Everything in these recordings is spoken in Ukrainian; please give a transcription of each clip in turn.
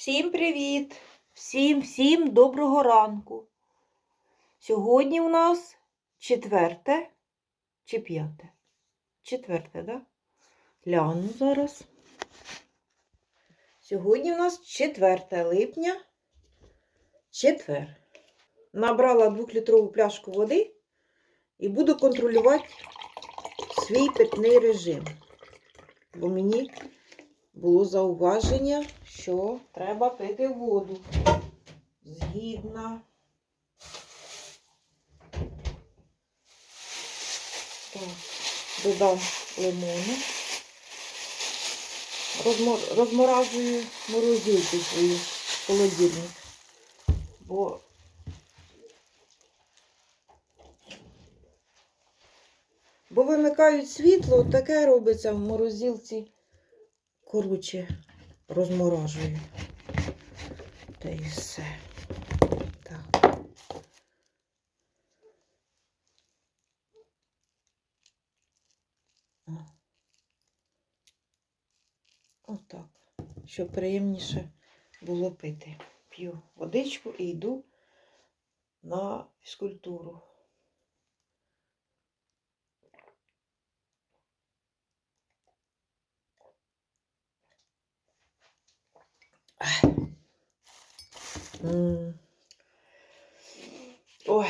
Всім привіт! Всім всім доброго ранку. Сьогодні у нас четверте чи п'яте? Четверте, да? Гляну зараз. Сьогодні у нас 4 липня. Четвер. Набрала двохлітрову пляшку води і буду контролювати свій питний режим. Бо мені було зауваження, що треба пити воду. Згідна. Так, додам лимону. Розмор... Розморажую морозилку свою холодильник. Бо Бо вимикають світло, таке робиться в морозилці. Коротше, розморажую. Та і все. Так. Отак. Щоб приємніше було пити. П'ю водичку і йду на фізкультуру. Ой.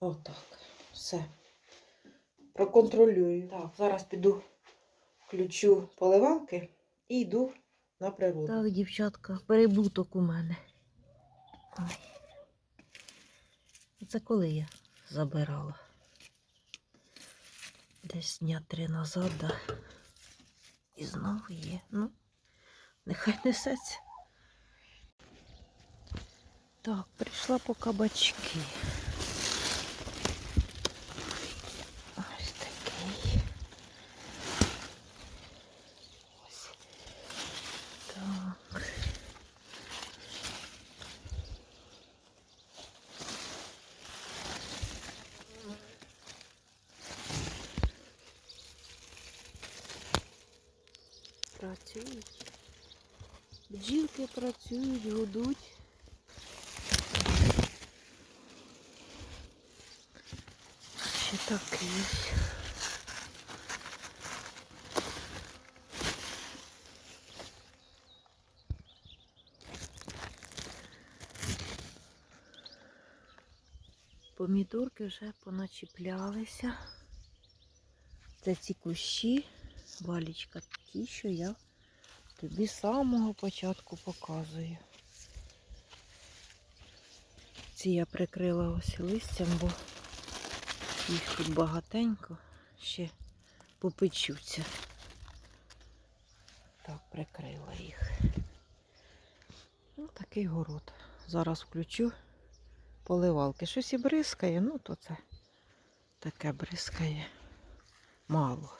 Отак. Все. Проконтролюю. Так, зараз піду включу поливалки і йду на природу. Так, дівчатка, перебуток у мене. Це коли я забирала? Десь дня три назад, да. І знову є. Ну, нехай несеться. Так, прийшла по кабачки. Працюють. Бджілки працюють, гудуть. Ще такий. Помідорки вже поначіплялися. Це ці кущі, валічка, ті, що я тобі з самого початку показую. Ці я прикрила ось листям, бо їх тут багатенько ще попечуться. Так, прикрила їх. Ну, такий город. Зараз включу поливалки. Щось і бризкає, ну то це таке бризкає мало.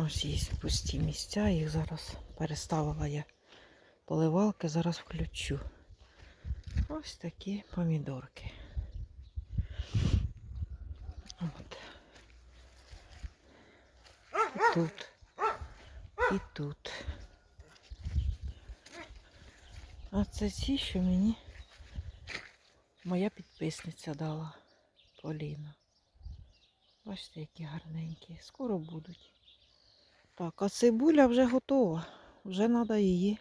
Ось є пусті місця, їх зараз переставила я поливалки, зараз включу. Ось такі помідорки. От. І тут. І тут. А це ті, що мені моя підписниця дала Поліна. Бачите, які гарненькі. Скоро будуть. Так, а цибуля вже готова. Вже треба її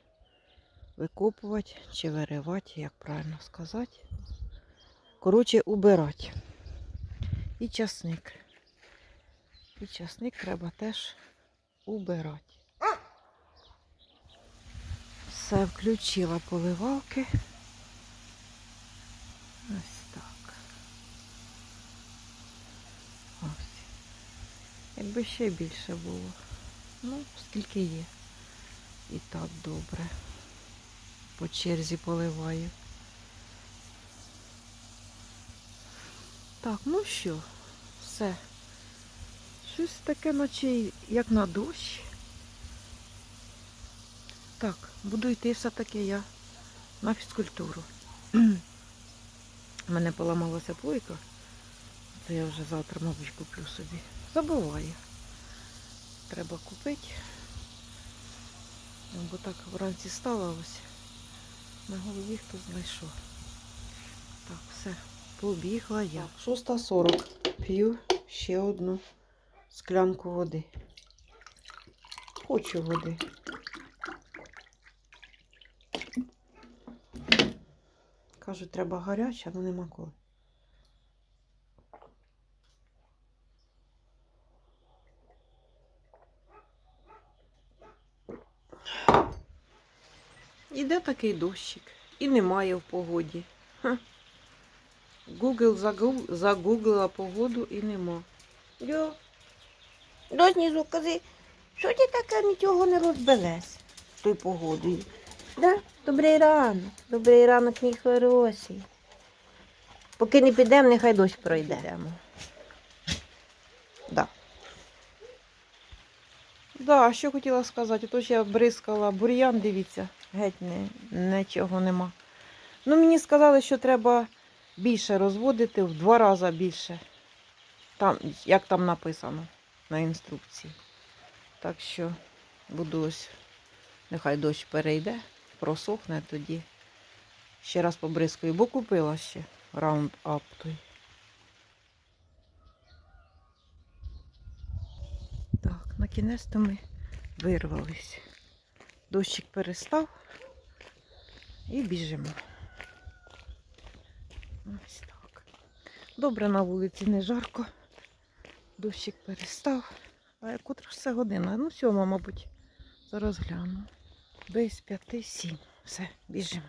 викопувати чи виривати, як правильно сказати. Коротше, убирати. І часник. І часник треба теж убирати. Все, включила поливалки. Ось так. Ось. Якби ще більше було. Ну, скільки є. І так добре. По черзі поливаю. Так, ну що, все. Щось таке, наче як на дощ. Так, буду йти все-таки я на фізкультуру. У мене поламалася плойка. Це я вже завтра, мабуть, куплю собі. Забуваю. Треба купити. Бо так вранці стала ось. На голові хто знайшов. Так, все, побігла я. Так, 6.40. П'ю ще одну склянку води. Хочу води. Кажуть, треба гаряча, але нема коли. Такий дощик. І немає в погоді. Ха. Google загу- загуглила погоду і нема. Йо. До знизу кажи, що ти таке нічого не розбелес з тою погодою? Да? Добрий ранок. Добрий ранок, мій хороший. Поки не підемо, нехай дощ пройде. Да. Да, що хотіла сказати, то ж я бризкала бур'ян, дивіться, геть не, нічого нема. Ну, мені сказали, що треба більше розводити, в два рази більше. Там, як там написано на інструкції. Так що буду ось, нехай дощ перейде, просохне тоді. Ще раз побризкаю, бо купила ще раунд ап той. Так, на кінець то ми вирвались. Дощик перестав і біжимо. Ось так. Добре на вулиці не жарко. Дощик перестав. А яку ж це година? Ну, сьома, мабуть. Зараз гляну. Без п'яти сім. Все, біжимо.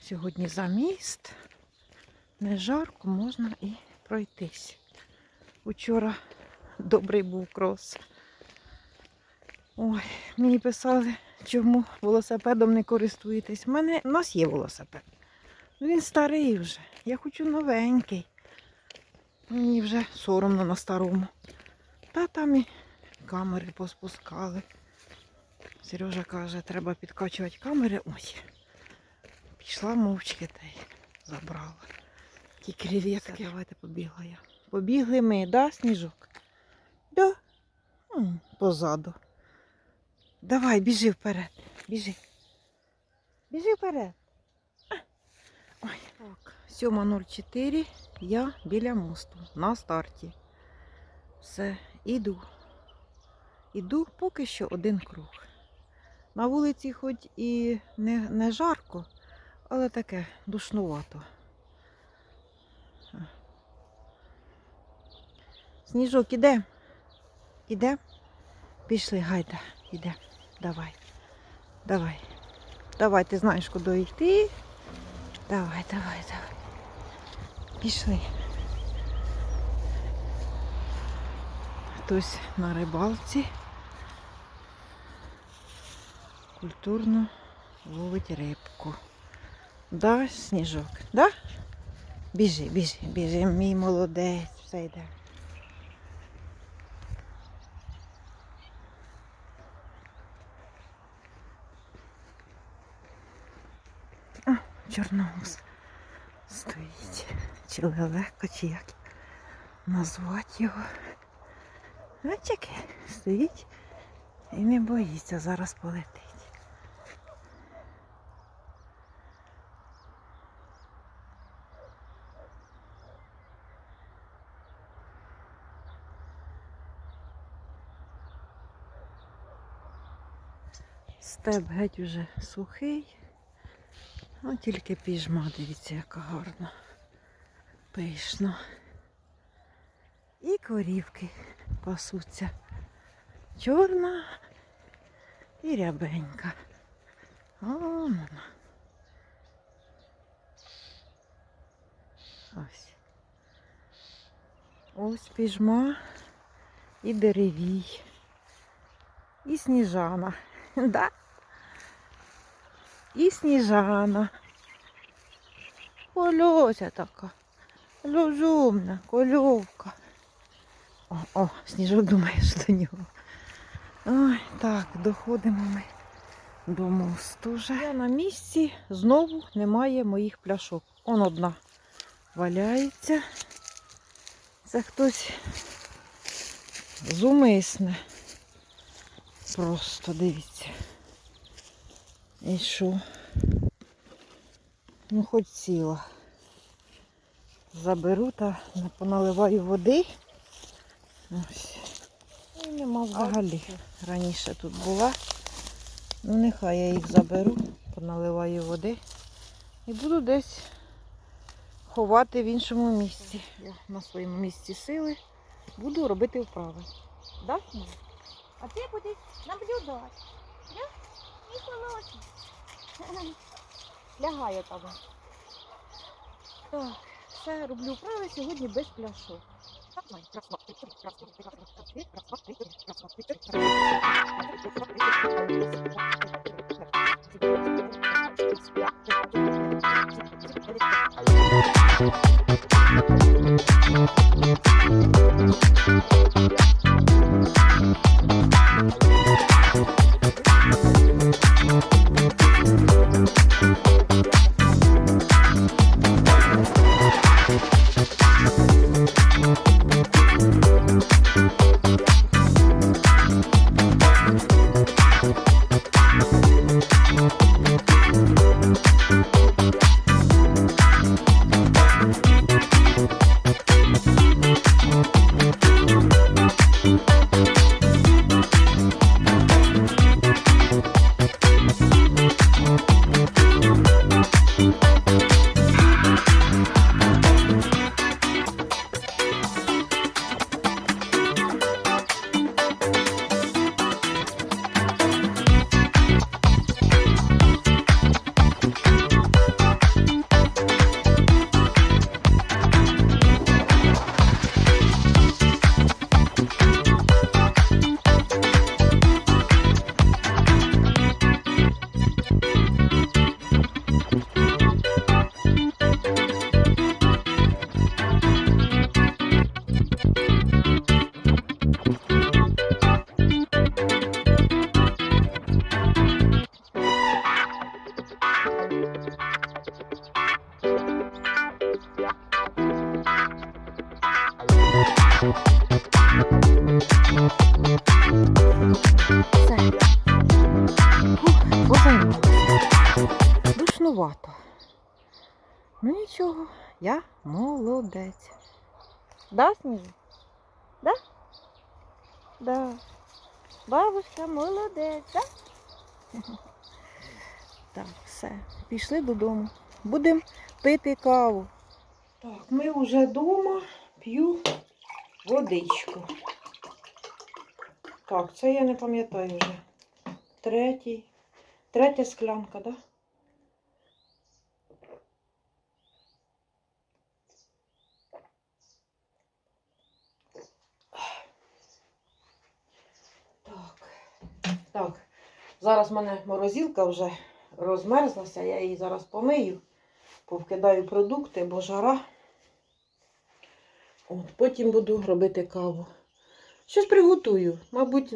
Сьогодні за міст. Не жарко, можна і пройтись. Учора добрий був крос. Ой, мені писали, чому велосипедом не користуєтесь. У мене у нас є велосипед. Ну, Він старий вже. Я хочу новенький. Мені вже соромно на старому. Та там і камери поспускали. Сережа каже, треба підкачувати камери. Ой. Пішла мовчки та й забрала. Ті креветки. Давайте побігла я. Побігли ми, да, сніжок? Да. Позаду. Давай, біжи вперед. Біжи. Біжи вперед. Ой. Так, 7.04. Я біля мосту на старті. Все, іду. Іду поки що один круг. На вулиці хоч і не, не жарко, але таке душнувато. Сніжок, іде? Іде? Пішли, гайда, іде. Давай. Давай. Давай, ти знаєш, куди йти. Давай, давай, давай. Пішли. Хтось на рибалці. Культурно ловить рибку. Да, сніжок? Да? Біжи, біжи, біжи, мій молодець, все йде. А, чорноус стоїть. Чи лелека, чи як назвати його. Ось яке стоїть і не боїться, зараз полетить. Степ геть уже сухий. Ну, тільки піжма, дивіться, яка гарна. Пишно. І корівки пасуться. Чорна і рябенька. О, вона. Ось. Ось піжма і деревій. І сніжана. Да? І сніжана. Кольося така. Розумна, кольовка. О, О, сніжок думаєш до нього. Ой, так, доходимо ми до мосту вже. Я на місці знову немає моїх пляшок. Он одна валяється. Це хтось зумисне. Просто дивіться. І що? Ну, хоч ціла. Заберу та поналиваю води. Ось. І нема взагалі. Раніше тут була. Ну, нехай я їх заберу, поналиваю води. І буду десь ховати в іншому місці. Я на своєму місці сили буду робити вправи. Да? А ти будеш наблюдати. Да? І холодно. Лягає там. Так, все роблю вправи сьогодні без пляшок. Душнувато. Ну нічого, я молодець. Да, Сніжа? Да? Да. Бабушка молодець, да? Так, все. Пішли додому. Будемо пити каву. Так, ми вже вдома п'ю водичку. Так, це я не пам'ятаю вже. Третій. Третя склянка, так? Да? Так. Так. Зараз в мене морозилка вже розмерзлася, я її зараз помию, повкидаю продукти, бо жара. От, потім буду робити каву. Щось приготую. Мабуть,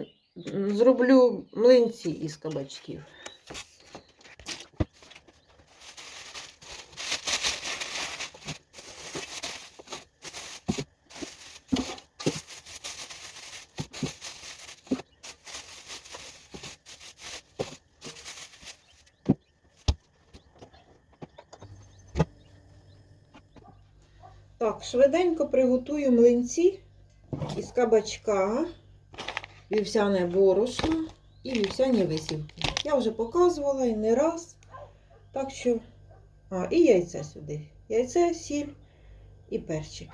зроблю млинці із кабачків. Так, швиденько приготую млинці із кабачка, вівсяне борошно і вівсяні висівки. Я вже показувала і не раз. Так що, а, і яйце сюди. Яйце, сіль і перчик.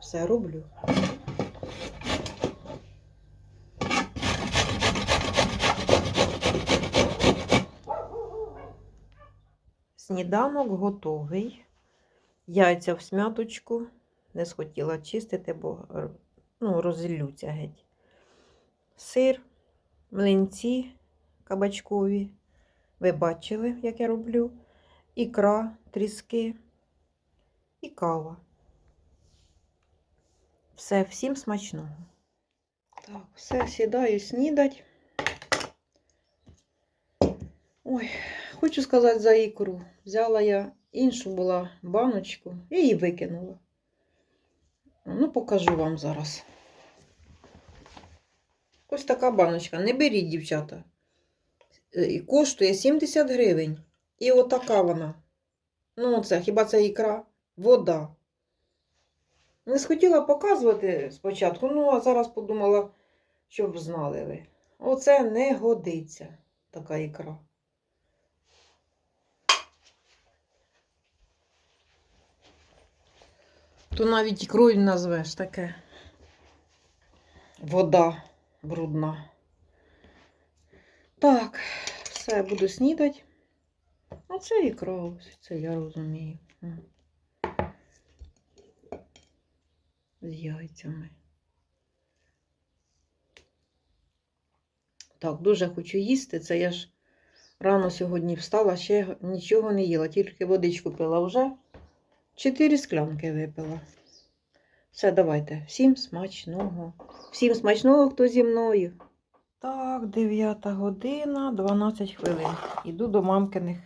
Все роблю. Сніданок готовий. Яйця в смяточку. Не схотіла чистити, бо ну, розіллються геть. Сир, млинці кабачкові. Ви бачили, як я роблю. Ікра, тріски і кава. Все, всім смачного. Так, все, сідаю снідать. Ой, хочу сказати за ікру. Взяла я іншу була баночку і її викинула. Ну, покажу вам зараз. Ось така баночка. Не беріть, дівчата. Е, І коштує 70 гривень. І отака вона. Ну, це хіба це ікра? Вода. Не схотіла показувати спочатку, ну а зараз подумала, щоб знали ви. Оце не годиться, така ікра. То навіть ікрою назвеш таке. Вода брудна. Так, все, буду снідати. А це ікра, ось це я розумію. З яйцями. Так, дуже хочу їсти. Це я ж рано сьогодні встала, ще нічого не їла, тільки водичку пила вже. Чотири склянки випила. Все, давайте. Всім смачного. Всім смачного, хто зі мною. Так, 9 година, 12 хвилин. Іду до мамкиних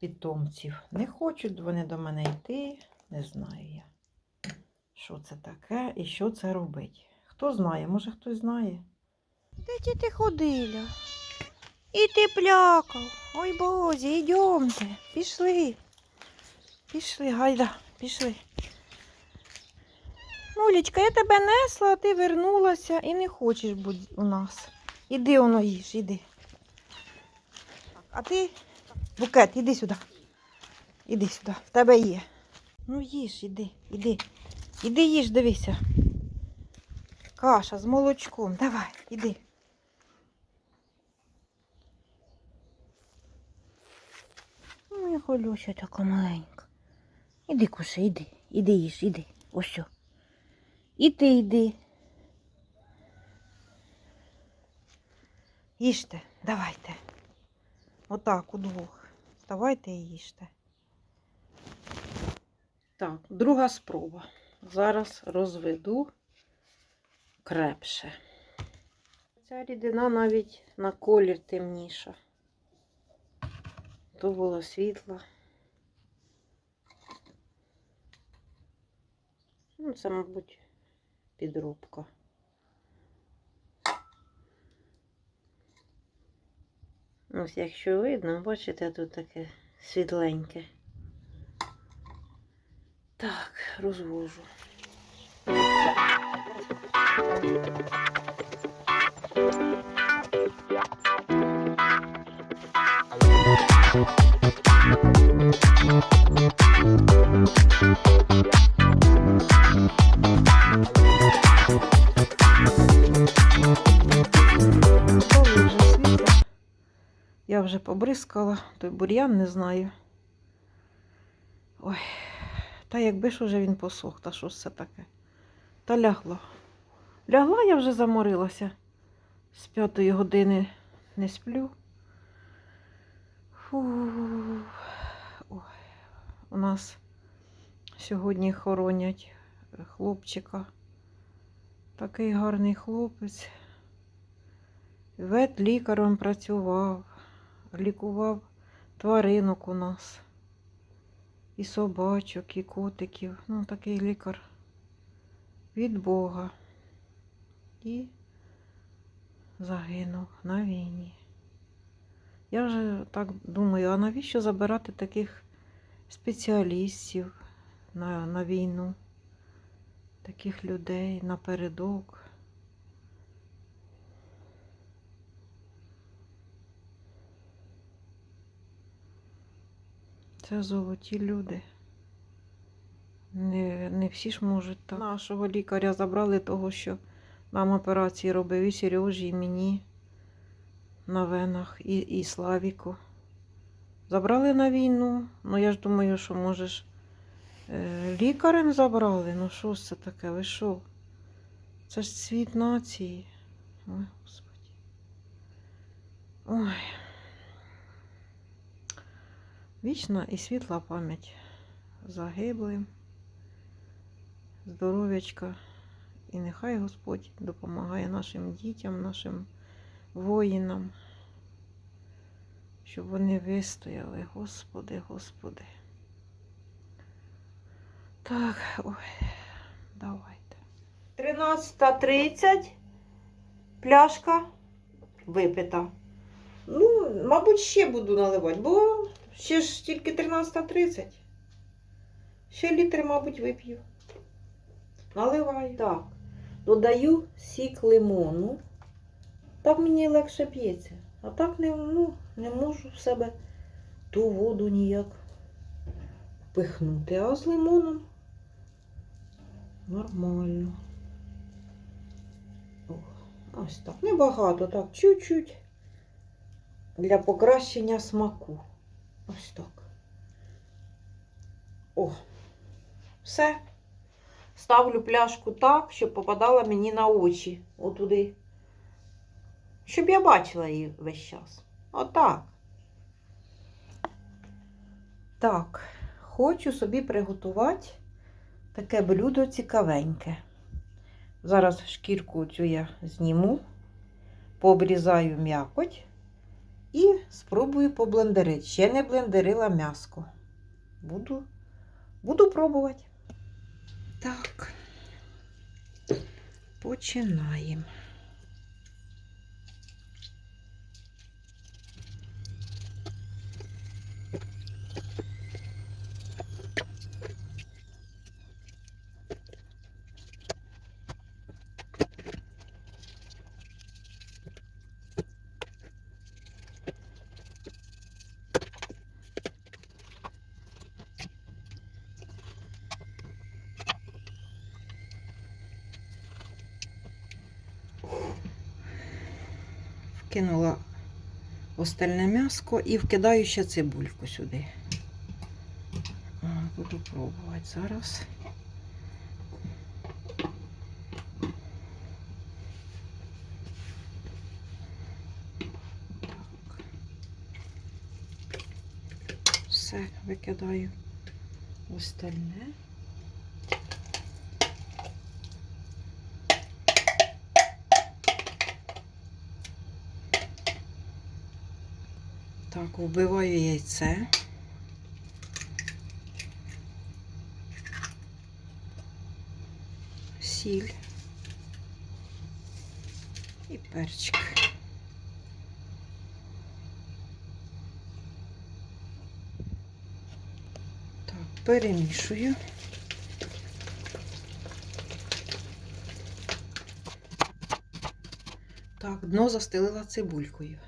питомців. Не хочуть вони до мене йти, не знаю я. Що це таке і що це робить. Хто знає, може хтось знає. Де ті ти ходила? І ти плякав. Ой бозі, йдемте. Пішли. Пішли, гайда, пішли. Мулечка, я тебе несла, а ти вернулася і не хочеш бути у нас. Іди воно їж, іди. А ти, букет, іди сюди. Іди сюди, в тебе є. Ну їж, іди, іди. Іди їж, дивися. Каша з молочком. Давай, іди. Моя Холюся така маленька. Іди, кушай, іди, іди їж, іди. Ось. І ти йди. Їжте, давайте. Отак, удвох. Вставайте і їжте. Так, друга спроба. Зараз розведу крепше. Ця рідина навіть на колір темніша. То була світла. Ну, це, мабуть, підробка. Ось, якщо видно, бачите, тут таке світленьке. Так, розвожу. Вже світло. Я вже побризкала, той бур'ян не знаю. Ой, та якби ж уже він посох, та що ж це таке? Та лягло. Лягла я вже заморилася. З п'ятої години не сплю. Фу. Ой. У нас сьогодні хоронять хлопчика. Такий гарний хлопець. Ветлікарем працював, лікував тваринок у нас. І собачок, і котиків. Ну, такий лікар від Бога. І загинув на війні. Я вже так думаю, а навіщо забирати таких спеціалістів на, на війну, таких людей напередок? Це золоті люди. Не, не всі ж можуть так. Нашого лікаря забрали того, що нам операції робив і Сережі, і мені на венах, і, і Славіку. Забрали на війну. Ну я ж думаю, що може ж е, лікарем забрали. Ну що ж це таке? Ви що? Це ж світ нації. Ой, Господи. Ой. Вічна і світла пам'ять загиблим. Здоров'ячка І нехай Господь допомагає нашим дітям, нашим воїнам, щоб вони вистояли. Господи, Господи. Так, ой, давайте. 13.30. Пляшка випита. Ну, мабуть, ще буду наливати, бо ще ж тільки 13.30. Ще літр, мабуть, вип'ю. Наливаю. Так. Додаю сік лимону. Так мені легше п'ється. А так не, ну, не можу в себе ту воду ніяк впихнути. А з лимоном нормально. Ось так. Небагато, так, чуть-чуть. Для покращення смаку. Ось так. О, все. Ставлю пляшку так, щоб попадала мені на очі. Отуди. Щоб я бачила її весь час. Отак. Так, хочу собі приготувати таке блюдо цікавеньке. Зараз шкірку цю я зніму, пообрізаю м'якоть і спробую поблендерити. Ще не блендерила м'яско. Буду, буду пробувати. Так, починаємо. Вкинула остальне м'яско і вкидаю ще цибульку сюди. Буду пробувати зараз. Все, викидаю остальне. Так, вбиваю яйце. Сіль і перчик. Так, перемішую. Так, дно застелила цибулькою.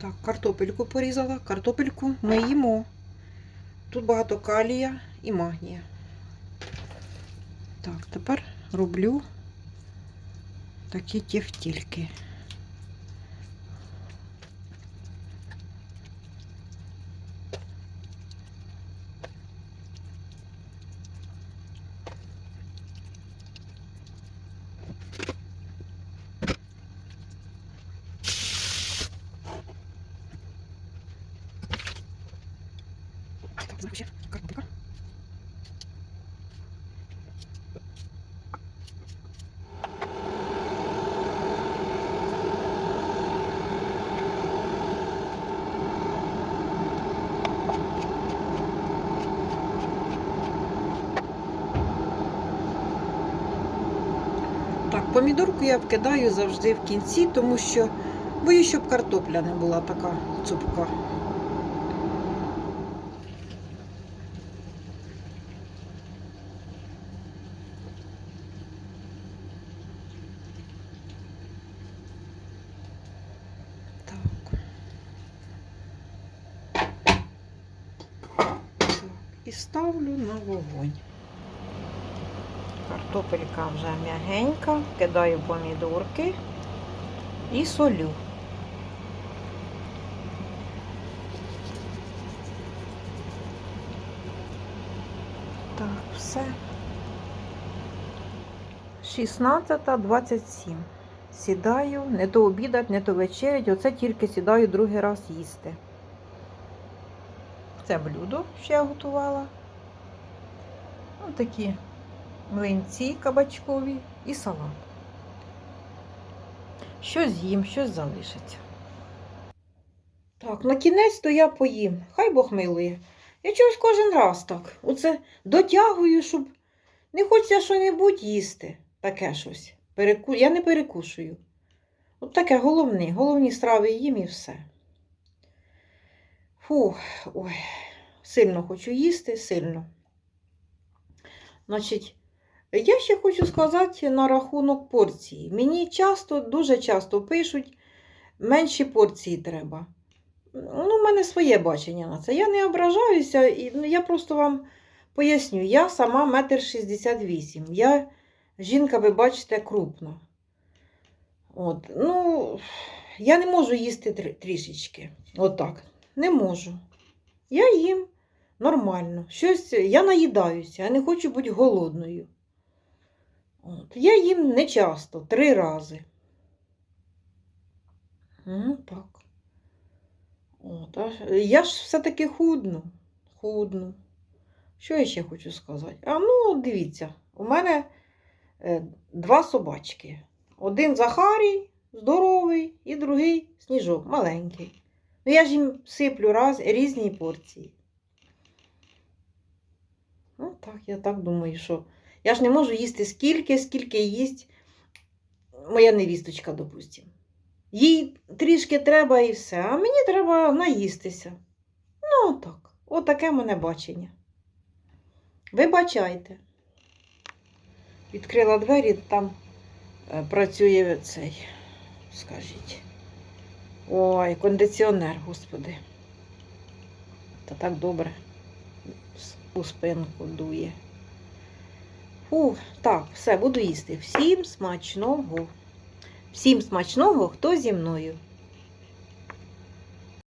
Так, картопельку порізала. Картопельку ми їмо. Тут багато калія і магнія. Так, тепер роблю такі тефтільки. Так, зараз ще картопелька. Так, помідорку я вкидаю завжди в кінці, тому що боюсь, щоб картопля не була така цупка. Так. Так, і ставлю на вогонь. Картопелька вже м'ягенька, кидаю помідорки і солю. Так, все. 16.27. Сідаю, не то обідать, не то вечерять. Оце тільки сідаю другий раз їсти. Це блюдо, що я готувала. Ось такі млинці кабачкові і салат. Щось з'їм, щось залишиться. Так, на кінець то я поїм. Хай Бог милує. Я чогось кожен раз так. Оце дотягую, щоб не хочеться що-небудь їсти. Таке щось. Переку... Я не перекушую. От таке головне. Головні страви їм і все. Фух, ой, сильно хочу їсти, сильно. Значить, я ще хочу сказати на рахунок порції. Мені часто, дуже часто пишуть, менші порції треба. Ну, у мене своє бачення на це. Я не ображаюся, і ну, я просто вам поясню, я сама метр шістдесят вісім. Я жінка, ви бачите, крупна. От, ну, я не можу їсти трі- трішечки. Отак. Не можу. Я їм нормально. Щось, я наїдаюся, я не хочу бути голодною. От, я їм не часто, три рази. Ну, так. От, а я ж все-таки худну. Худну. Що я ще хочу сказати? А ну, дивіться, у мене е, два собачки. Один Захарій, здоровий, і другий сніжок, маленький. Ну, я ж їм сиплю раз, різні порції. Ну, так, я так думаю, що я ж не можу їсти скільки, скільки їсть моя невісточка, допустимо. Їй трішки треба і все, а мені треба наїстися. Ну, так, отаке мене бачення. Вибачайте. Відкрила двері, там е, працює цей, скажіть. Ой, кондиціонер, господи. Та так добре. У спинку дує. Фух, так, все, буду їсти. Всім смачного. Всім смачного, хто зі мною.